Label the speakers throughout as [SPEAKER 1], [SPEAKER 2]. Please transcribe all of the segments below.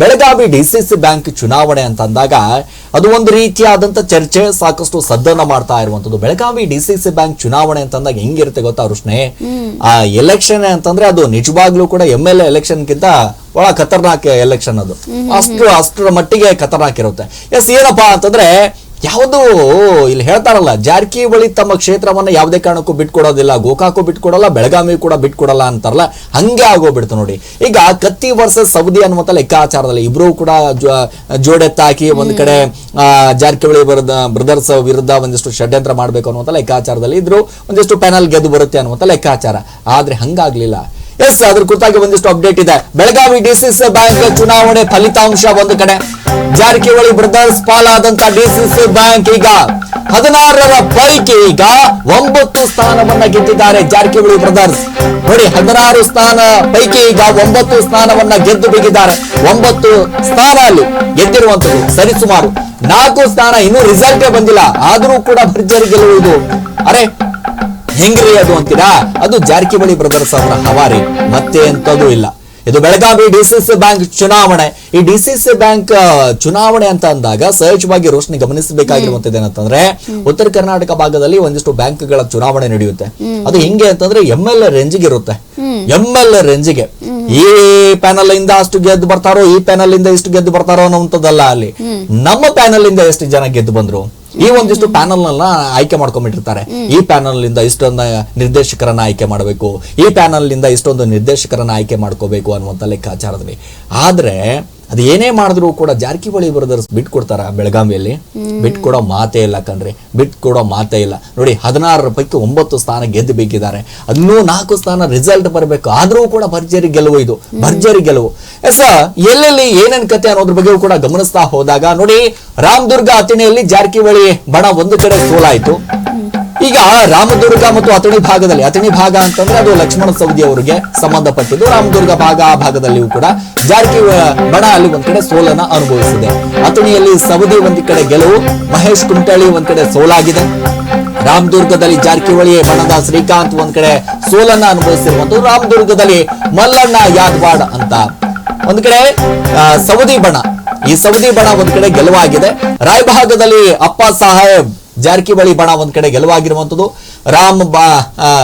[SPEAKER 1] Belagavi DCC bank ಚುನಾವಣೆ ಅಂತ ಅಂದಾಗ ಅದು ಒಂದು ರೀತಿಯಾದಂತ ಚರ್ಚೆ, ಸಾಕಷ್ಟು ಸದ್ದನ್ನ ಮಾಡ್ತಾ ಇರುವಂತದ್ದು. ಬೆಳಗಾವಿ ಡಿಸಿಸಿ ಬ್ಯಾಂಕ್ ಚುನಾವಣೆ ಅಂತಂದಾಗ ಹೆಂಗಿರುತ್ತೆ ಗೊತ್ತಾ ರುಷ್ಣೆ ಆ ಎಲೆಕ್ಷನ್ ಅಂತಂದ್ರೆ ಅದು ನಿಜವಾಗ್ಲೂ ಕೂಡ ಎಂ ಎಲ್ ಎಲೆಕ್ಷನ್ಗಿಂತ ಬಹಳ ಖತರ್ನಾಕ್ ಎಲೆಕ್ಷನ್ ಅದು. ಅಷ್ಟು ಅಷ್ಟರ ಮಟ್ಟಿಗೆ ಖತರ್ನಾಕ್ ಇರುತ್ತೆ. ಎಸ್ ಏನಪ್ಪಾ ಅಂತಂದ್ರೆ ಯಾವುದು ಇಲ್ಲಿ ಹೇಳ್ತಾರಲ್ಲ ಜಾರಕಿಹೊಳಿ ತಮ್ಮ ಕ್ಷೇತ್ರವನ್ನು ಯಾವುದೇ ಕಾರಣಕ್ಕೂ ಬಿಟ್ಕೊಡೋದಿಲ್ಲ ಗೋಕಾಕು ಬಿಟ್ಕೊಡಲ್ಲ ಬೆಳಗಾವಿ ಕೂಡ ಬಿಟ್ಕೊಡಲ್ಲ ಅಂತಾರಲ್ಲ ಹಂಗೆ ಆಗೋಗ್ಬಿಡ್ತು ನೋಡಿ. ಈಗ ಕತ್ತಿ ವರ್ಸಸ್ ಸೌದಿ ಅನ್ನುವಂಥ ಲೆಕ್ಕಾಚಾರದಲ್ಲಿ ಇಬ್ಬರೂ ಕೂಡ ಜೋಡೆತ್ತಾಕಿ ಒಂದು ಕಡೆ ಜಾರಕಿಹೊಳಿ ಬ್ರದರ್ಸ್ ವಿರುದ್ಧ ಒಂದಿಷ್ಟು ಷಡ್ಯಂತ್ರ ಮಾಡಬೇಕು ಅನ್ನುವಂಥ ಲೆಕ್ಕಾಚಾರದಲ್ಲಿ ಇದ್ರು ಒಂದಿಷ್ಟು ಪ್ಯಾನಲ್ ಗೆದ್ದು ಬರುತ್ತೆ ಅನ್ನುವಂಥ ಲೆಕ್ಕಾಚಾರ. ಆದರೆ ಹಂಗಾಗ್ಲಿಲ್ಲ. ಎಸ್, ಅದ್ರ ಕುರಿತಾಗಿ ಒಂದಿಷ್ಟು ಅಪ್ಡೇಟ್ ಇದೆ. ಬೆಳಗಾವಿ ಡಿಸಿಸಿ ಬ್ಯಾಂಕ್ ಚುನಾವಣೆ ಫಲಿತಾಂಶ ಒಂದು ಕಡೆ. ಜಾರಕಿಹೊಳಿ ಬ್ರದರ್ಸ್ ಪಾಲಾದಂತ ಡಿಸಿಸಿ ಬ್ಯಾಂಕ್ ಈಗ ಹದಿನಾರರ ಪೈಕಿ ಈಗ ಒಂಬತ್ತು ಸ್ಥಾನವನ್ನ ಗೆದ್ದಿದ್ದಾರೆ ಜಾರಕಿಹೊಳಿ ಬ್ರದರ್ಸ್. ನೋಡಿ, ಹದಿನಾರು ಸ್ಥಾನ ಪೈಕಿ ಈಗ ಒಂಬತ್ತು ಸ್ಥಾನವನ್ನ ಗೆದ್ದು ಬಿಗಿದ್ದಾರೆ. ಒಂಬತ್ತು ಸ್ಥಾನ ಅಲ್ಲಿ ಗೆದ್ದಿರುವಂತದ್ದು ಸರಿಸುಮಾರು. ನಾಲ್ಕು ಸ್ಥಾನ ಇನ್ನೂ ರಿಸಲ್ಟೇ ಬಂದಿಲ್ಲ. ಆದರೂ ಕೂಡ ಭರ್ಜರಿ ಗೆಲ್ಲುವುದು. ಅರೆ ಹೆಂಗ್ರಿ ಅದು ಅಂತೀರಾ? ಅದು ಜಾರಕಿಹೊಳಿ ಬ್ರದರ್ಸ್ ಅವರ ಹವಾರಿ. ಮತ್ತೆ ಎಂತದೂ ಇಲ್ಲ. ಇದು ಬೆಳಗಾವಿ ಡಿಸಿಸಿ ಬ್ಯಾಂಕ್ ಚುನಾವಣೆ. ಈ ಡಿಸಿಸಿ ಬ್ಯಾಂಕ್ ಚುನಾವಣೆ ಅಂತ ಅಂದಾಗ ಸಹಜವಾಗಿ ರೋಷನಿ ಗಮನಿಸಬೇಕಾಗಿರುವಂತದ್ದು ಏನಂತಂದ್ರೆ, ಉತ್ತರ ಕರ್ನಾಟಕ ಭಾಗದಲ್ಲಿ ಒಂದಿಷ್ಟು ಬ್ಯಾಂಕ್ಗಳ ಚುನಾವಣೆ ನಡೆಯುತ್ತೆ. ಅದು ಹೆಂಗೆ ಅಂತಂದ್ರೆ ಎಂ ಎಲ್ ರೇಂಜಿಗೆ ಇರುತ್ತೆ. ಎಂ ಎಲ್ ರೇಂಜಿಗೆ. ಈ ಪ್ಯಾನಲ್ ಇಂದ ಅಷ್ಟು ಗೆದ್ದು ಬರ್ತಾರೋ, ಈ ಪ್ಯಾನಲ್ ಇಂದ ಇಷ್ಟು ಗೆದ್ದು ಬರ್ತಾರೋ ಅನ್ನೋಂಥದ್ದಲ್ಲ ಅಲ್ಲಿ. ನಮ್ಮ ಪ್ಯಾನಲ್ ಇಂದ ಎಷ್ಟು ಜನ ಗೆದ್ದು ಬಂದ್ರು? ಈ ಒಂದಿಷ್ಟು ಪ್ಯಾನಲ್ ನಲ್ಲ ಆಯ್ಕೆ ಮಾಡ್ಕೊಂಡ್ಬಿಟ್ಟಿರ್ತಾರೆ ಈ ಪ್ಯಾನಲ್ನಿಂದ ಇಷ್ಟೊಂದು ನಿರ್ದೇಶಕರನ್ನ ಆಯ್ಕೆ ಮಾಡಬೇಕು. ಈ ಪ್ಯಾನಲ್ನಿಂದ ಇಷ್ಟೊಂದು ನಿರ್ದೇಶಕರನ್ನ ಆಯ್ಕೆ ಮಾಡ್ಕೋಬೇಕು ಅನ್ನುವಂತ ಲೆಕ್ಕಾಚಾರದಲ್ಲಿ. ಆದ್ರೆ ಅದು ಏನೇ ಮಾಡಿದ್ರು ಕೂಡ ಜಾರಕಿಹೊಳಿ ಬ್ರದರ್ಸ್ ಬಿಟ್ಕೊಡ್ತಾರ ಬೆಳಗಾವಿಯಲ್ಲಿ? ಬಿಟ್ಕೊಡೋ ಮಾತೇ ಇಲ್ಲ ಕಣ್ರಿ. ಬಿಟ್ಕೊಡೋ ಮಾತೇ ಇಲ್ಲ. ನೋಡಿ ಹದಿನಾರರ ಪೈಕಿ ಒಂಬತ್ತು ಸ್ಥಾನ ಗೆದ್ದು ಬೇಕಿದ್ದಾರೆ ಅದನ್ನೂ ನಾಲ್ಕು ಸ್ಥಾನ ರಿಸಲ್ಟ್ ಬರಬೇಕು. ಆದರೂ ಕೂಡ ಭರ್ಜರಿ ಗೆಲುವು ಇದು. ಭರ್ಜರಿ ಗೆಲುವು. ಎಸ್ ಎಲ್ಲೆಲ್ಲಿ ಏನೇನ್ ಕತೆ ಅನ್ನೋದ್ರ ಬಗ್ಗೆಯೂ ಕೂಡ ಗಮನಿಸ್ತಾ ಹೋದಾಗ ನೋಡಿ ರಾಮದುರ್ಗ ಅತಿಣಿಯಲ್ಲಿ ಜಾರಕಿಹೊಳಿ ಬಣ ಒಂದು ಕಡೆ ಸೋಲಾಯ್ತು. ಈಗ ರಾಮದುರ್ಗ ಮತ್ತು ಅಥಣಿ ಭಾಗದಲ್ಲಿ, ಅಥಣಿ ಭಾಗ ಅಂತಂದ್ರೆ ಅದು ಲಕ್ಷ್ಮಣ ಸೌದಿ ಅವರಿಗೆ ಸಂಬಂಧಪಟ್ಟಿದ್ದು. ರಾಮದುರ್ಗ ಭಾಗ, ಆ ಭಾಗದಲ್ಲಿಯೂ ಕೂಡ ಜಾರಕಿ ಬಣ ಅಲ್ಲಿ ಒಂದ್ ಕಡೆ ಸೋಲನ್ನ ಅನುಭವಿಸಿದೆ. ಅಥಣಿಯಲ್ಲಿ ಸವದಿ ಒಂದ್ ಕಡೆ ಗೆಲುವು, ಮಹೇಶ್ ಕುಮಟಳ್ಳಿ ಒಂದ್ ಕಡೆ ಸೋಲಾಗಿದೆ. ರಾಮದುರ್ಗದಲ್ಲಿ ಜಾರಕಿಹೊಳಿ ಬಣದ ಶ್ರೀಕಾಂತ್ ಒಂದ್ ಕಡೆ ಸೋಲನ್ನ ಅನುಭವಿಸಿರುವಂತದ್ದು ರಾಮದುರ್ಗದಲ್ಲಿ ಮಲ್ಲಣ್ಣ ಯಾದವಾಡ್ ಅಂತ ಒಂದ್ ಕಡೆ ಸವದಿ ಬಣ. ಈ ಸವದಿ ಬಣ ಒಂದ್ ಕಡೆ ಗೆಲುವಾಗಿದೆ. ರಾಯಭಾಗದಲ್ಲಿ ಅಪ್ಪ ಸಾಹೇಬ್ ಜಾರಕಿಹೊಳಿ ಬಣ ಒಂದ್ ಕಡೆ ಗೆಲುವಾಗಿರುವಂತದ್ದು. ರಾಮ್ ಬಾ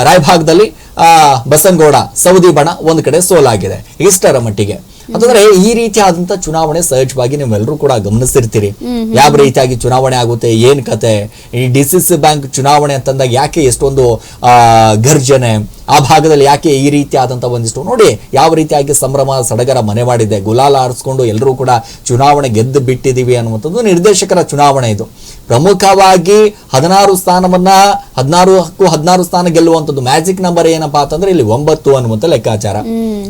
[SPEAKER 1] ರಾಯಭಾಗದಲ್ಲಿ ಆ, ಬಸನಗೌಡ ಸೌದಿ ಬಣ ಒಂದ್ ಕಡೆ ಸೋಲಾಗಿದೆ. ಇಷ್ಟರ ಮಟ್ಟಿಗೆ. ಅಂತಂದ್ರೆ ಈ ರೀತಿಯಾದಂತ ಚುನಾವಣೆ ಸಹಜವಾಗಿ ನೀವೆಲ್ಲರೂ ಕೂಡ ಗಮನಿಸಿರ್ತೀರಿ. ಯಾವ ರೀತಿಯಾಗಿ ಚುನಾವಣೆ ಆಗುತ್ತೆ ಏನ್ ಕತೆ ಈ ಡಿ ಸಿ ಸಿ ಬ್ಯಾಂಕ್ ಚುನಾವಣೆ ಅಂತಂದಾಗ ಯಾಕೆ ಎಷ್ಟೊಂದು ಆ ಗರ್ಜನೆ ಆ ಭಾಗದಲ್ಲಿ ಯಾಕೆ ಈ ರೀತಿಯಾದಂತ ಒಂದಿಷ್ಟು ನೋಡಿ ಯಾವ ರೀತಿಯಾಗಿ ಸಂಭ್ರಮ ಸಡಗರ ಮನೆ ಮಾಡಿದೆ ಗುಲಾಲ ಆರಿಸ್ಕೊಂಡು ಎಲ್ಲರೂ ಕೂಡ ಚುನಾವಣೆ ಗೆದ್ದು ಬಿಟ್ಟಿದೀವಿ ಅನ್ನುವಂಥದ್ದು ನಿರ್ದೇಶಕರ ಚುನಾವಣೆ ಇದು. ಪ್ರಮುಖವಾಗಿ ಹದಿನಾರು ಸ್ಥಾನವನ್ನ ಹದಿನಾರು ಹದಿನಾರು ಸ್ಥಾನ ಗೆಲ್ಲುವಂಥದ್ದು ಮ್ಯಾಜಿಕ್ ನಂಬರ್ ಏನಪ್ಪಾ ಅಂತಂದ್ರೆ ಇಲ್ಲಿ ಒಂಬತ್ತು ಅನ್ನುವಂಥ ಲೆಕ್ಕಾಚಾರ.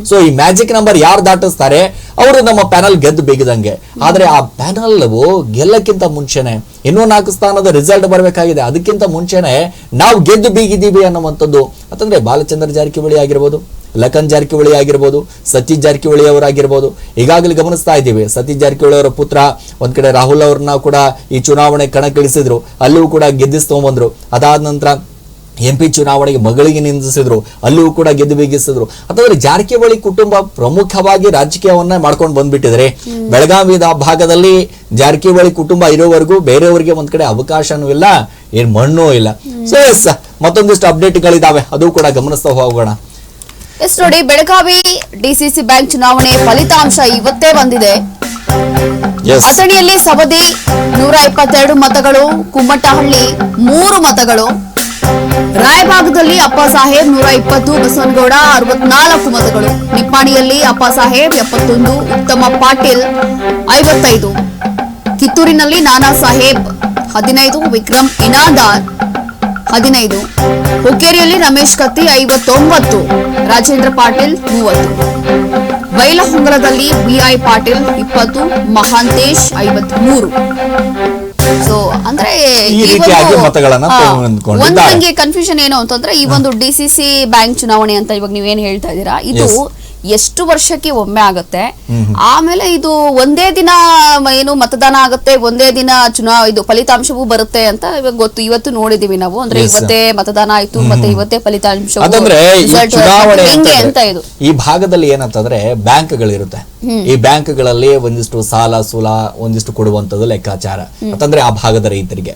[SPEAKER 1] ಸೊ ಈ ಮ್ಯಾಜಿಕ್ ನಂಬರ್ ಯಾರು ದಾಟಿಸ್ತಾರೆ? ಅವರು ನಮ್ಮ ಪ್ಯಾನಲ್ ಗೆದ್ದು ಬಿಗಿದಂಗೆ. ಆದ್ರೆ ಆ ಪ್ಯಾನಲ್ ಗೆಲ್ಲಕ್ಕಿಂತ ಮುಂಚೆನೆ ಇನ್ನೂ ನಾಲ್ಕು ಸ್ಥಾನದ ರಿಸಲ್ಟ್ ಬರಬೇಕಾಗಿದೆ. ಅದಕ್ಕಿಂತ ಮುಂಚೆನೆ ನಾವು ಗೆದ್ದು ಬೀಗಿದ್ದೀವಿ ಅನ್ನುವಂಥದ್ದು. ಅಂತಂದ್ರೆ ಬಾಲಚಂದ್ರ ಜಾರಕಿಹೊಳಿ ಆಗಿರ್ಬೋದು ಲಖನ್ ಜಾರಕಿಹೊಳಿ ಆಗಿರ್ಬೋದು ಸತೀಶ್ ಜಾರಕಿಹೊಳಿ ಅವರಾಗಿರ್ಬೋದು ಈಗಾಗಲೇ ಗಮನಿಸ್ತಾ ಇದ್ದೀವಿ. ಸತೀಶ್ ಜಾರಕಿಹೊಳಿ ಅವರ ಪುತ್ರ ಒಂದ್ ಕಡೆ ರಾಹುಲ್ ಅವ್ರನ್ನ ಕೂಡ ಈ ಚುನಾವಣೆ ಕಣಕ್ಕಿಳಿಸಿದ್ರು. ಅಲ್ಲೂ ಕೂಡ ಗೆದ್ದಿಸ್ತೊಂಬಂದ್ರು ಅದಾದ ನಂತರ ಎಂ ಪಿ ಚುನಾವಣೆಗೆ ಮಗಳಿಗೆ ನಿಂದಿಸಿದ್ರು. ಅಲ್ಲೂ ಕೂಡ ಗೆದ್ದು ಬೀಗಿಸಿದ್ರು. ಅಂತಂದ್ರೆ ಜಾರಕಿಹೊಳಿ ಕುಟುಂಬ ಪ್ರಮುಖವಾಗಿ ರಾಜಕೀಯವನ್ನ ಮಾಡ್ಕೊಂಡು ಬಂದ್ಬಿಟ್ಟಿದ್ರೆ ಬೆಳಗಾವಿ ಭಾಗದಲ್ಲಿ ಜಾರಕಿಹೊಳಿ ಕುಟುಂಬ ಇರೋವರೆಗೂ ಬೇರೆಯವರಿಗೆ ಒಂದ್ ಕಡೆ ಅವಕಾಶನೂ ಇಲ್ಲ ಏನ್ ಮಣ್ಣೂ ಇಲ್ಲ. ಸೊ ಎಸ್ ಮತ್ತೊಂದಿಷ್ಟು ಅಪ್ಡೇಟ್ಗಳಿದಾವೆ ಅದು ಕೂಡ ಗಮನಿಸ್ತಾ ಹೋಗೋಣ.
[SPEAKER 2] ಎಸ್ ನೋಡಿ ಬೆಳಗಾವಿ ಡಿಸಿಸಿ ಬ್ಯಾಂಕ್ ಚುನಾವಣೆ ಫಲಿತಾಂಶ ಇವತ್ತೇ ಬಂದಿದೆ. ಅಥಣಿಯಲ್ಲಿ ಸವದಿ ನೂರ ಇಪ್ಪತ್ತೆರಡು ಮತಗಳು ಕುಮ್ಮಟಹಳ್ಳಿ ಮೂರು ಮತಗಳು. ರಾಯಭಾಗದಲ್ಲಿ ಅಪ್ಪ ಸಾಹೇಬ್ ನೂರ ಇಪ್ಪತ್ತು ಬಸವನಗೌಡ ಅರವತ್ನಾಲ್ಕು ಮತಗಳು. ನಿಪ್ಪಾಣಿಯಲ್ಲಿ ಅಪ್ಪ ಸಾಹೇಬ್ ಎಪ್ಪತ್ತೊಂದು ಉತ್ತಮ ಪಾಟೀಲ್ ಐವತ್ತೈದು. ಕಿತ್ತೂರಿನಲ್ಲಿ ನಾನಾ ಸಾಹೇಬ್ ಹದಿನೈದು ವಿಕ್ರಮ್ ಇನಾದಾರ್ ಹದಿನೈದು. ಹುಕ್ಕೇರಿಯಲ್ಲಿ ರಮೇಶ್ ಕತ್ತಿ ಐವತ್ತೊಂಬತ್ತು ರಾಜೇಂದ್ರ ಪಾಟೀಲ್ ಮೂವತ್ತು. ಬೈಲಹೊಂಗಲದಲ್ಲಿ ಬಿಐ ಪಾಟೀಲ್ ಇಪ್ಪತ್ತು ಮಹಾಂತೇಶ್ ಐವತ್ಮೂರು. ಸೊ ಅಂದ್ರೆ ಒಂದು, ನಂಗೆ ಕನ್ಫ್ಯೂಷನ್ ಏನು ಅಂತಂದ್ರೆ ಈ ಒಂದು ಡಿಸಿಸಿ ಬ್ಯಾಂಕ್ ಚುನಾವಣೆ ಅಂತ ಇವಾಗ ನೀವೇನ್ ಹೇಳ್ತಾ ಇದ್ದೀರಾ? ಇದು. ಎಷ್ಟು ವರ್ಷಕ್ಕೆ ಒಮ್ಮೆ ಆಗತ್ತೆ? ಆಮೇಲೆ ಇದು ಒಂದೇ ದಿನ ಏನು ಮತದಾನ ಆಗುತ್ತೆ ಒಂದೇ ದಿನ ಚುನಾವ್ ಇದು ಫಲಿತಾಂಶವೂ ಬರುತ್ತೆ ಅಂತ ಇವಾಗ ಗೊತ್ತು. ಇವತ್ತು ನೋಡಿದೀವಿ ನಾವು. ಅಂದ್ರೆ ಇವತ್ತೇ ಮತದಾನ ಆಯ್ತು ಮತ್ತೆ ಇವತ್ತೇ ಫಲಿತಾಂಶ
[SPEAKER 1] ಈ ಭಾಗದಲ್ಲಿ ಏನಂತಂದ್ರೆ ಬ್ಯಾಂಕ್ಗಳಿರುತ್ತೆ. ಈ ಬ್ಯಾಂಕ್ಗಳಲ್ಲಿ ಒಂದಿಷ್ಟು ಸಾಲ ಸೂಲ ಒಂದಿಷ್ಟು ಕೊಡುವಂತದ್ದು ಲೆಕ್ಕಾಚಾರ. ಅಂತಂದ್ರೆ ಆ ಭಾಗದ ರೈತರಿಗೆ.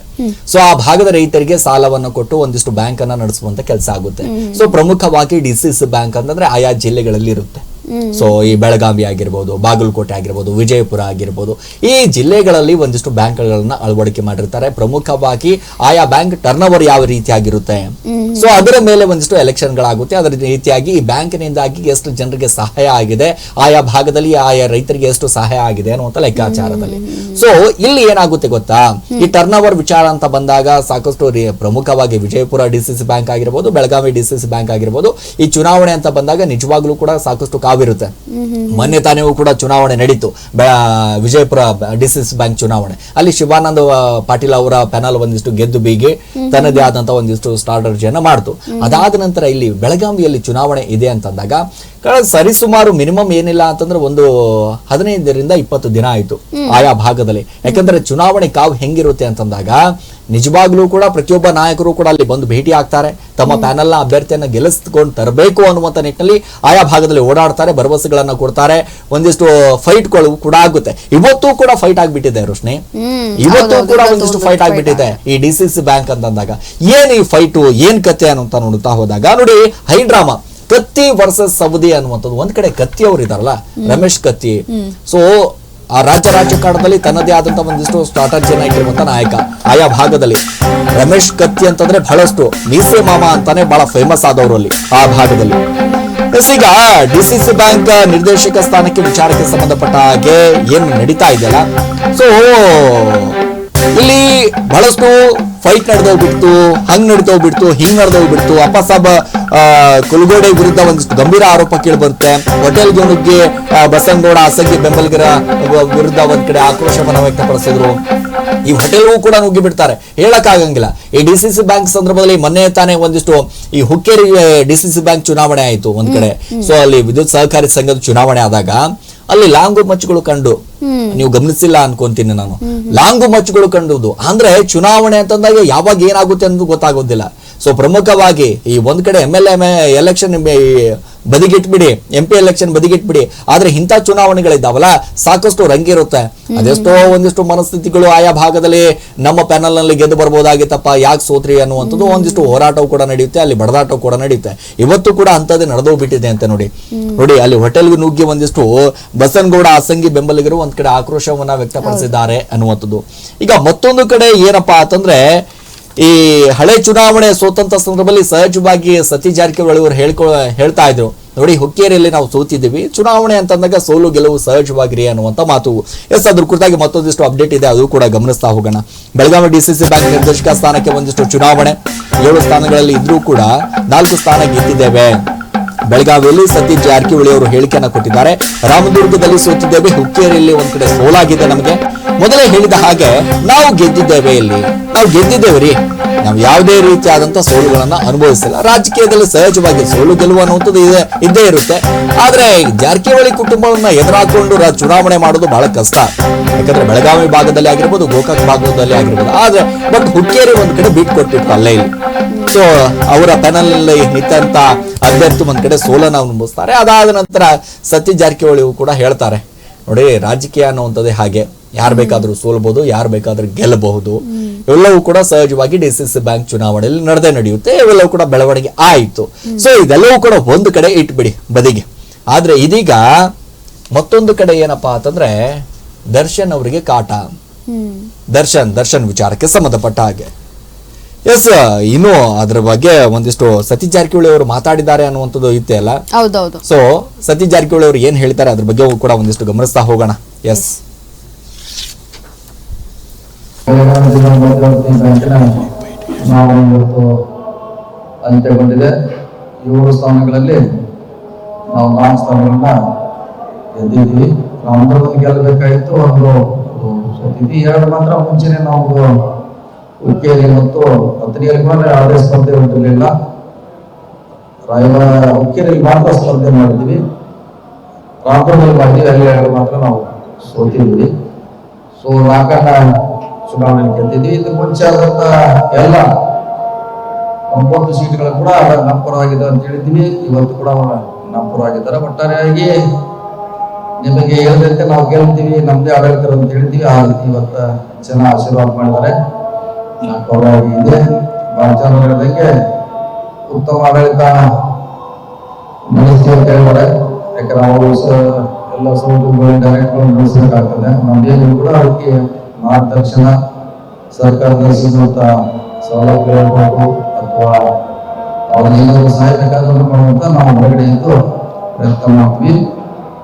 [SPEAKER 1] ಸೊ ಆ ಭಾಗದ ರೈತರಿಗೆ ಸಾಲವನ್ನು ಕೊಟ್ಟು ಒಂದಿಷ್ಟು ಬ್ಯಾಂಕ್ ಅನ್ನ ನಡೆಸುವಂತ ಕೆಲಸ ಆಗುತ್ತೆ. ಸೊ ಪ್ರಮುಖವಾಗಿ ಡಿಸಿಸ್ ಬ್ಯಾಂಕ್ ಅಂತಂದ್ರೆ ಆಯಾ ಜಿಲ್ಲೆಗಳಲ್ಲಿ ಇರುತ್ತೆ ಸೊ ಈ ಬೆಳಗಾವಿ ಆಗಿರ್ಬೋದು ಬಾಗಲಕೋಟೆ ಆಗಿರ್ಬೋದು ವಿಜಯಪುರ ಆಗಿರ್ಬೋದು ಈ ಜಿಲ್ಲೆಗಳಲ್ಲಿ ಒಂದಿಷ್ಟು ಬ್ಯಾಂಕ್ಗಳನ್ನ ಅಳವಡಿಕೆ ಮಾಡಿರ್ತಾರೆ. ಪ್ರಮುಖವಾಗಿ ಆಯಾ ಬ್ಯಾಂಕ್ ಟರ್ನ್ ಓವರ್ ಯಾವ ರೀತಿಯಾಗಿರುತ್ತೆ? ಸೊ ಅದರ ಮೇಲೆ ಒಂದಿಷ್ಟು ಎಲೆಕ್ಷನ್ಗಳಾಗುತ್ತೆ ಅದರ ರೀತಿಯಾಗಿ ಈ ಬ್ಯಾಂಕಿನಿಂದಾಗಿ ಎಷ್ಟು ಜನರಿಗೆ ಸಹಾಯ ಆಗಿದೆ ಆಯಾ ಭಾಗದಲ್ಲಿ ಆಯಾ ರೈತರಿಗೆ ಎಷ್ಟು ಸಹಾಯ ಆಗಿದೆ ಅನ್ನುವಂತ ಲೆಕ್ಕಾಚಾರದಲ್ಲಿ. ಸೊ ಇಲ್ಲಿ ಏನಾಗುತ್ತೆ ಗೊತ್ತಾ? ಈ ಟರ್ನ್ ಓವರ್ ವಿಚಾರ ಅಂತ ಬಂದಾಗ ಸಾಕಷ್ಟು ಪ್ರಮುಖವಾಗಿ ವಿಜಯಪುರ ಡಿಸಿಸಿ ಬ್ಯಾಂಕ್ ಆಗಿರ್ಬೋದು ಬೆಳಗಾವಿ ಡಿಸಿಸಿ ಬ್ಯಾಂಕ್ ಆಗಿರ್ಬೋದು ಈ ಚುನಾವಣೆ ಅಂತ ಬಂದಾಗ ನಿಜವಾಗ್ಲೂ ಕೂಡ ಸಾಕಷ್ಟು ಕಾವಿರುತ್ತೆ ಮೊನ್ನೆ ತಾನೇ ಕೂಡ ಚುನಾವಣೆ ನಡೀತು. ವಿಜಯಪುರ ಡಿಸಿಸ್ ಬ್ಯಾಂಕ್ ಚುನಾವಣೆ. ಅಲ್ಲಿ ಶಿವಾನಂದ ಪಾಟೀಲ್ ಅವರ ಪ್ಯಾನಲ್ ಒಂದಿಷ್ಟು ಗೆದ್ದು ಬೀಗಿ, ತನ್ನದೇ ಆದಂತ ಒಂದಿಷ್ಟು ಸ್ಟ್ರಾಟರ್ಜಿಯನ್ನು ಮಾಡ್ತು. ಅದಾದ ನಂತರ ಇಲ್ಲಿ ಬೆಳಗಾವಿಯಲ್ಲಿ ಚುನಾವಣೆ ಇದೆ ಅಂತಂದಾಗ ಸರಿಸುಮಾರು ಮಿನಿಮಮ್ ಏನಿಲ್ಲ ಅಂತಂದ್ರೆ ಒಂದು ಹದಿನೈದರಿಂದ ಇಪ್ಪತ್ತು ದಿನ ಆಯ್ತು. ಆಯಾ ಭಾಗದಲ್ಲಿ. ಯಾಕಂದ್ರೆ ಚುನಾವಣೆ ಕಾವು ಹೆಂಗಿರುತ್ತೆ ಅಂತಂದಾಗ ನಿಜವಾಗ್ಲೂ ಕೂಡ ಪ್ರತಿಯೊಬ್ಬ ನಾಯಕರು ಕೂಡ ಅಲ್ಲಿ ಬಂದು ಭೇಟಿ ಆಗ್ತಾರೆ. ತಮ್ಮ ಪ್ಯಾನೆಲ್ನ ಅಭ್ಯರ್ಥಿಯನ್ನು ಅಭ್ಯರ್ಥಿಯನ್ನ ಗೆಲ್ಲಿಸ್ಕೊಂಡು ತರಬೇಕು ಅನ್ನುವಂತ ನಿಟ್ಟಿನಲ್ಲಿ ಆಯಾ ಭಾಗದಲ್ಲಿ ಓಡಾಡ್ತಾರೆ ಭರವಸೆಗಳನ್ನು ಕೊಡ್ತಾರೆ. ಒಂದಿಷ್ಟು ಫೈಟ್ಗಳು ಕೂಡ ಆಗುತ್ತೆ. ಇವತ್ತು ಕೂಡ ಫೈಟ್ ಆಗಿಬಿಟ್ಟಿದೆ ರೋಶ್ನಿ. ಇವತ್ತು ಕೂಡ ಒಂದಿಷ್ಟು ಫೈಟ್ ಆಗಿಬಿಟ್ಟಿದೆ ಈ ಡಿ ಸಿ ಸಿ ಬ್ಯಾಂಕ್ ಅಂತಂದಾಗ. ಏನ್ ಈ ಫೈಟು ಏನ್ ಕತೆ ಅನ್ನುವಂತ ನೋಡುತ್ತಾ ಹೋದಾಗ ನೋಡಿ high drama Katti versus Savadi ಅನ್ನುವಂಥದ್ದು. ಒಂದ್ ಕಡೆ ಕತ್ತಿ ಅವ್ರು ಇದಾರಲ್ಲ ರಮೇಶ್ ಕತ್ತಿ. ಸೊ ಆ ರಾಜ್ಯ ರಾಜಕಾರಣದಲ್ಲಿ ತನ್ನದೇ ಆದಂತ ಒಂದಿಷ್ಟು ಸ್ಟ್ರಾಟಜಿಯನ್ನ ಇಟ್ಟಿರುವಂತ ನಾಯಕ ಆಯಾ ಭಾಗದಲ್ಲಿ. ರಮೇಶ್ ಕತ್ತಿ ಅಂತಂದ್ರೆ ಬಹಳಷ್ಟು ಮೀಸೆ ಮಾಮ ಅಂತಾನೆ ಬಹಳ ಫೇಮಸ್ ಆದವರು ಅಲ್ಲಿ ಆ ಭಾಗದಲ್ಲಿ. ಈಗ ಡಿಸಿಸಿ ಬ್ಯಾಂಕ್ ನಿರ್ದೇಶಕ ಸ್ಥಾನಕ್ಕೆ ವಿಚಾರಕ್ಕೆ ಸಂಬಂಧಪಟ್ಟ ಹಾಗೆ ಏನು ನಡೀತಾ ಇದೆಯಲ್ಲ? ಸೊ ಇಲ್ಲಿ ಬಹಳಷ್ಟು ಫೈಟ್ ನಡೆದೋಗ್ಬಿಡ್ತು ಹಂಗ್ ನಡೆದೋಗ್ಬಿಡ್ತು ಹಿಂಗ್ ನಡೆದೋಗ್ಬಿಡ್ತು ಅಪ್ಪಸಾಬ್ ಕುಲಗೋಡೆ ವಿರುದ್ಧ ಒಂದಿಷ್ಟು ಗಂಭೀರ ಆರೋಪ ಕೇಳಿ ಬರುತ್ತೆ ಹೋಟೆಲ್ಗೆ ನುಗ್ಗಿ ಬಸಂಗೋಡ ಬಸನಗೌಡ ಬೆಂಬಲಗಿರ ಬೆಂಬಲಿಗರ ವಿರುದ್ಧ ಒಂದ್ ಕಡೆ ಆಕ್ರೋಶವನ್ನ ವ್ಯಕ್ತಪಡಿಸಿದ್ರು. ಈ ಹೋಟೆಲ್ಗೂ ಕೂಡ ನುಗ್ಗಿ ಬಿಡ್ತಾರೆ ಹೇಳಕ್ ಆಗಂಗಿಲ್ಲ ಈ ಡಿ ಸಿ ಸಿ ಬ್ಯಾಂಕ್ ಸಂದರ್ಭದಲ್ಲಿ ಮೊನ್ನೆ ತಾನೇ ಒಂದಿಷ್ಟು ಈ Hukkeri D C C bank ಚುನಾವಣೆ ಆಯಿತು ಒಂದ್ ಕಡೆ. ಸೊ ಅಲ್ಲಿ ವಿದ್ಯುತ್ ಸಹಕಾರಿ ಸಂಘದ ಚುನಾವಣೆ ಆದಾಗ ಅಲ್ಲಿ ಲಾಂಗು ಮಚ್ಚುಗಳು ಕಂಡು ನೀವು ಗಮನಿಸಿಲ್ಲ ಅನ್ಕೊಂತೀನಿ ನಾನು. ಲಾಂಗು ಮಚ್ಚುಗಳು ಕಂಡುದು ಅಂದ್ರೆ ಚುನಾವಣೆ ಅಂತಂದಾಗ ಯಾವಾಗ ಏನಾಗುತ್ತೆ ಅನ್ನೋದು ಗೊತ್ತಾಗೋದಿಲ್ಲ. ಸೊ ಪ್ರಮುಖವಾಗಿ ಈ ಒಂದ್ ಕಡೆ ಎಂ ಎಲ್ ಎ ಎಲೆಕ್ಷನ್ ಬದಿಗಿಟ್ಬಿಡಿ ಎಂ ಪಿ ಎಲೆಕ್ಷನ್ ಬದಿಗಿಟ್ಬಿಡಿ. ಆದ್ರೆ ಇಂಥ ಚುನಾವಣೆಗಳಿದ್ದಾವಲ್ಲ, ಸಾಕಷ್ಟು ರಂಗಿರುತ್ತೆ ಅದೆಷ್ಟೋ ಒಂದಿಷ್ಟು ಮನಸ್ಥಿತಿಗಳು ಆಯಾ ಭಾಗದಲ್ಲಿ ನಮ್ಮ ಪ್ಯಾನಲ್ನಲ್ಲಿ ಗೆದ್ದು ಬರ್ಬೋದಾಗಿತ್ತಪ್ಪ, ಯಾಕೆ ಸೋತ್ರಿ ಅನ್ನುವಂಥದ್ದು ಒಂದಿಷ್ಟು ಹೋರಾಟವು ಕೂಡ ನಡೆಯುತ್ತೆ, ಅಲ್ಲಿ ಬಡದಾಟವು ಕೂಡ ನಡೆಯುತ್ತೆ. ಇವತ್ತು ಕೂಡ ಅಂತದೇ ನಡೆದೋಗ್ಬಿಟ್ಟಿದೆ ಅಂತ ನೋಡಿ. ನೋಡಿ, ಅಲ್ಲಿ ಹೋಟೆಲ್ಗೆ ನುಗ್ಗಿ ಒಂದಿಷ್ಟು ಬಸನ್ಗೌಡ ಅಸಂಗಿ ಬೆಂಬಲಿಗರು ಒಂದ್ ಕಡೆ ಆಕ್ರೋಶವನ್ನ ವ್ಯಕ್ತಪಡಿಸಿದ್ದಾರೆ ಅನ್ನುವಂಥದ್ದು. ಈಗ ಮತ್ತೊಂದು ಕಡೆ ಏನಪ್ಪಾ ಅಂತಂದ್ರೆ ಈ ಹಳೆ ಚುನಾವಣೆ ಸೋತಂತ ಸಂದರ್ಭದಲ್ಲಿ ಸಹಜವಾಗಿ ಸತಿ ಜಾರಕಿಹೊಳಿ ಅವರು ಹೇಳ್ಕೊ ಹೇಳ್ತಾ ಇದ್ರು. ನೋಡಿ, ಹುಕ್ಕೇರಿಯಲ್ಲಿ ನಾವು ಸೋತಿದ್ದೀವಿ. ಚುನಾವಣೆ ಅಂತಂದಾಗ ಸೋಲು ಗೆಲುವು ಸಹಜವಾಗಿರಿ ಅನ್ನುವಂಥ ಮಾತು. ಎಸ್, ಅದ್ರ ಕುರಿತಾಗಿ ಮತ್ತೊಂದಿಷ್ಟು ಅಪ್ಡೇಟ್ ಇದೆ. ಅದು ಕೂಡ ಗಮನಿಸ್ತಾ ಹೋಗೋಣ. ಬೆಳಗಾವಿ ಡಿಸಿಸಿ ಬ್ಯಾಂಕ್ ನಿರ್ದೇಶಕ ಸ್ಥಾನಕ್ಕೆ ಒಂದಿಷ್ಟು ಚುನಾವಣೆ. ಏಳು ಸ್ಥಾನಗಳಲ್ಲಿ ಇದ್ರೂ ಕೂಡ ನಾಲ್ಕು ಸ್ಥಾನ ಗೆದ್ದಿದ್ದೇವೆ. ಬೆಳಗಾವಿಯಲ್ಲಿ ಸತೀಶ್ ಜಾರಕಿಹೊಳಿ ಅವರು ಹೇಳಿಕೆಯನ್ನು ಕೊಟ್ಟಿದ್ದಾರೆ. ರಾಮದುರ್ಗದಲ್ಲಿ ಸೋತಿದ್ದೇವೆ. ಹುಕ್ಕೇರಿಯಲ್ಲಿ ಒಂದ್ ಕಡೆ ಸೋಲಾಗಿದೆ ನಮಗೆ. ಮೊದಲೇ ಹೇಳಿದ ಹಾಗೆ ನಾವು ಗೆದ್ದಿದ್ದೇವೆ ಇಲ್ಲಿ. ನಾವು ಗೆದ್ದಿದ್ದೇವೆ ರೀ ನಾವು ಯಾವುದೇ ರೀತಿಯಾದಂತಹ ಸೋಲುಗಳನ್ನ ಅನುಭವಿಸಿಲ್ಲ. ರಾಜಕೀಯದಲ್ಲಿ ಸಹಜವಾಗಿ ಸೋಲು ಗೆಲುವು ಅನ್ನುವಂಥದ್ದು ಇದೆ, ಇದ್ದೇ ಇರುತ್ತೆ. ಆದ್ರೆ ಜಾರಕಿಹೊಳಿ ಕುಟುಂಬವನ್ನ ಎದುರಾಕೊಂಡು ಚುನಾವಣೆ ಮಾಡೋದು ಬಹಳ ಕಷ್ಟ. ಯಾಕಂದ್ರೆ ಬೆಳಗಾವಿ ಭಾಗದಲ್ಲಿ ಆಗಿರ್ಬೋದು, ಗೋಕಾಕ್ ಭಾಗದಲ್ಲಿ ಆಗಿರ್ಬೋದು. ಆದ್ರೆ ಬಟ್ ಹುಕ್ಕೇರಿ ಒಂದ್ ಕಡೆ ಬಿಟ್ಟು ಕೊಟ್ಟಿತ್ತು ಅಲ್ಲೇ ಇಲ್ಲಿ. ಸೊ ಅವರ ಪ್ಯಾನಲ್ ನಿಂತ ಅಭ್ಯರ್ಥಿ ಒಂದ್ ಕಡೆ ಸೋಲನ ಅನುಭವಿಸ್ತಾರೆ. ಅದಾದ ನಂತರ ಸತ್ಯ ಜಾರಕಿಹೊಳಿ ಕೂಡ ಹೇಳ್ತಾರೆ, ನೋಡಿ, ರಾಜಕೀಯ ಅನ್ನುವಂಥದ್ದೇ ಹಾಗೆ. ಯಾರು ಬೇಕಾದ್ರೂ ಸೋಲ್ಬಹುದು ಯಾರು ಬೇಕಾದ್ರೂ ಗೆಲ್ಲಬಹುದು. ಇವೆಲ್ಲವೂ ಕೂಡ ಸಹಜವಾಗಿ ಡಿ ಸಿ ಸಿ ಬ್ಯಾಂಕ್ ಚುನಾವಣೆಯಲ್ಲಿ ನಡೆದೇ ನಡೆಯುತ್ತೆ ಇವೆಲ್ಲವೂ ಕೂಡ ಬೆಳವಣಿಗೆ ಆಯಿತು. ಸೊ ಇದೆಲ್ಲವೂ ಕೂಡ ಒಂದು ಕಡೆ ಇಟ್ಬಿಡಿ ಬದಿಗೆ. ಆದ್ರೆ ಇದೀಗ ಮತ್ತೊಂದು ಕಡೆ ಏನಪ್ಪಾ ಅಂತಂದ್ರೆ ದರ್ಶನ್ ಅವರಿಗೆ ಕಾಟ. ದರ್ಶನ್ ದರ್ಶನ್ ವಿಚಾರಕ್ಕೆ ಸಂಬಂಧಪಟ್ಟ ಹಾಗೆ. ಎಸ್ ಇನ್ನು ಅದ್ರ ಬಗ್ಗೆ ಒಂದಿಷ್ಟು ಸತೀಶ್ ಜಾರಕಿಹೊಳಿ ಅವರು ಮಾತಾಡಿದ್ದಾರೆ ಅನ್ನುವಂಥದ್ದು ಇತ್ತೆ ಅಲ್ಲ? ಸೊ ಸತೀಶ್ ಜಾರಕಿಹೊಳಿ ಅವರು ಏನ್ ಹೇಳ್ತಾರೆ ಅದ್ರ ಬಗ್ಗೆ ಕೂಡ ಒಂದಿಷ್ಟು ಗಮನಿಸ್ತಾ ಹೋಗೋಣ. ಎಸ್
[SPEAKER 3] ಜಿಲ್ಲಾ ಮಧ್ಯವರ್ತಿ ಬ್ಯಾಂಕ್ನ ಚುನಾವಣೆ ಇವತ್ತು ಅಂತ್ಯಗೊಂಡಿದೆ. ಏಳು ಸ್ಥಾನಗಳಲ್ಲಿ ನಾವು ನಾಲ್ಕು ಸ್ಥಾನಗಳನ್ನ ಗೆದ್ದಿದ್ವಿ. ನಾವು ಒಂದು ಒಂದು ಸೋತಿದ್ವಿ ಎರಡು ಮಾತ್ರ ಮುಂಚೆನೆ ನಾವು ಉಕ್ಕೇರಿ ಮತ್ತು ಪತ್ರಿಕೆಯಲ್ಲಿ ಕೂಡ ಯಾವುದೇ ಸ್ಪರ್ಧೆ ಹೊಂದಿರಲಿಲ್ಲ ರಾಯಬಾಗ ಉಕ್ಕೇರಿಯಲ್ಲಿ ಮಾತ್ರ ಸ್ಪರ್ಧೆ ಮಾಡಿದ್ವಿ. ರಾಮದಲ್ಲಿ ಮಾಡಿದ್ವಿ. ಅಲ್ಲಿ ಮಾತ್ರ ನಾವು ಸೋತಿದ್ವಿ. ಸೊ ನಾಲ್ಕನ್ನ ಚುನಾವಣೆ ಗೆದ್ದಿದ್ವಿ ಇದು ಮುಂಚೆ ಆದಂತ ಎಲ್ಲ ಒಂಬತ್ತು ಸೀಟ್ಗಳು ಕೂಡ ನಮ್ಮ ಪರವಾಗಿದೆ ಅಂತ ಹೇಳಿದ್ವಿ ಇವತ್ತು ಕೂಡ ನಮ್ಮ ಪರವಾಗಿದ್ದಾರೆ ಒಟ್ಟಾರೆಯಾಗಿ ನಿಮಗೆ ಹೇಳಿದಂತೆ ನಾವು ಗೆಲ್ತೀವಿ ನಮ್ದೇ ಆಡಳಿತ ಅಂತ ಹೇಳ್ತೀವಿ ಆ ರೀತಿ ಇವತ್ತು ಜನ ಆಶೀರ್ವಾದ ಮಾಡಿದ್ದಾರೆ. ಪರವಾಗಿ ಇದೆ. ಬಹಳ ಜನ ಹೇಳಿದಂಗೆ ಉತ್ತಮ ಆಡಳಿತ ನಡೆಸ್ತೀವಿ ಅಂತ ಹೇಳಿದ್ದಾರೆ ಯಾಕಂದ್ರೆ ಅವರು ಎಲ್ಲ ಸೌಲಭ್ಯಗಳು ಡೈರೆಕ್ಟ್ ನಡೆಸಬೇಕಾಗ್ತದೆ. ನಮ್ದೇನು ಕೂಡ ಅದಕ್ಕೆ ಮಾರ್ಗದರ್ಶನ ಸರ್ಕಾರದ ಸಿಗುವಂತ ಸೌಲಭ್ಯ ಇರಬೇಕು ಅಥವಾ ಅವ್ರಿಗೆ ಏನಾದ್ರು ಸಹಾಯ ಬೇಕಾದ್ರೂ ನಾವು ಹೊರಗಡೆ ಎಂದು ಪ್ರಯತ್ನ ಮಾಡ್ತೀವಿ.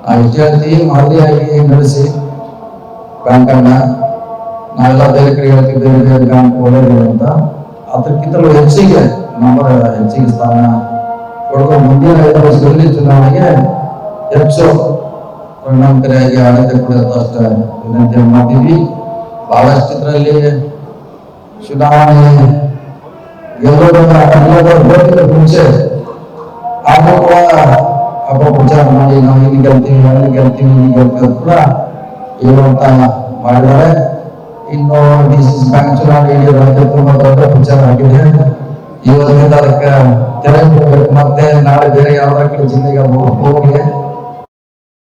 [SPEAKER 3] ಆ ವಿದ್ಯಾರ್ಥಿ ಮಾದರಿಯಾಗಿ ನಡೆಸಿ ಬ್ಯಾಂಕನ್ನ ನಾವೆಲ್ಲ ಬೇರೆ ಕಡೆ ಹೇಳ್ತೀವಿ ಬೇರೆ ಬ್ಯಾಂಕ್ ಅಂತ, ಅದಕ್ಕಿಂತಲೂ ಹೆಚ್ಚಿಗೆ ನಮ್ಮ ಹೆಚ್ಚಿಗೆ ಸ್ಥಾನ ಕೊಡುವ ಮುಂದಿನ ಐದು ವರ್ಷದಲ್ಲಿ ಚುನಾವಣೆಗೆ ಹೆಚ್ಚು ಪರಿಣಾಮಕಾರಿಯಾಗಿ ಆಡಳಿತ ಕೊಡುವಂತ ಅಷ್ಟೇ ವಿನಂತಿ ಮಾಡ್ತೀವಿ. ಬಹಳಷ್ಟು ಇದರಲ್ಲಿ ಚುನಾವಣೆ ಹೋಗಿದ್ದ ಮುಂಚೆ ಆದ್ರೂ ಕೂಡ ಹಬ್ಬ ಮಾಡಿ ನಾವು ಇಲ್ಲಿ ಗೆಲ್ತೀವಿ ಅಲ್ಲಿ ಗೆಲ್ತೀವಿ ಇಲ್ಲಿ ಗೆಲ್ತೀವಿ ಅಂತ ಕೂಡ ಹೇಳುವಂತ ಮಾಡಿದ್ದಾರೆ. ಇನ್ನು ಡಿ ಸಿ ಬ್ಯಾಂಕ್ ಚುನಾವಣೆಗೆ ರಾಜ್ಯ ತುಂಬಾ ದೊಡ್ಡ ಪ್ರಚಾರ ಆಗಿದೆ. ಇವತ್ತಿಂದ ಅದಕ್ಕೆ ತೆರೆ ಬಿಡಬೇಕು ಮತ್ತೆ ನಾಳೆ ಬೇರೆ ಯಾವ್ದಾದ್ರು ಜಿಲ್ಲೆಗೆ ಹೋಗಿ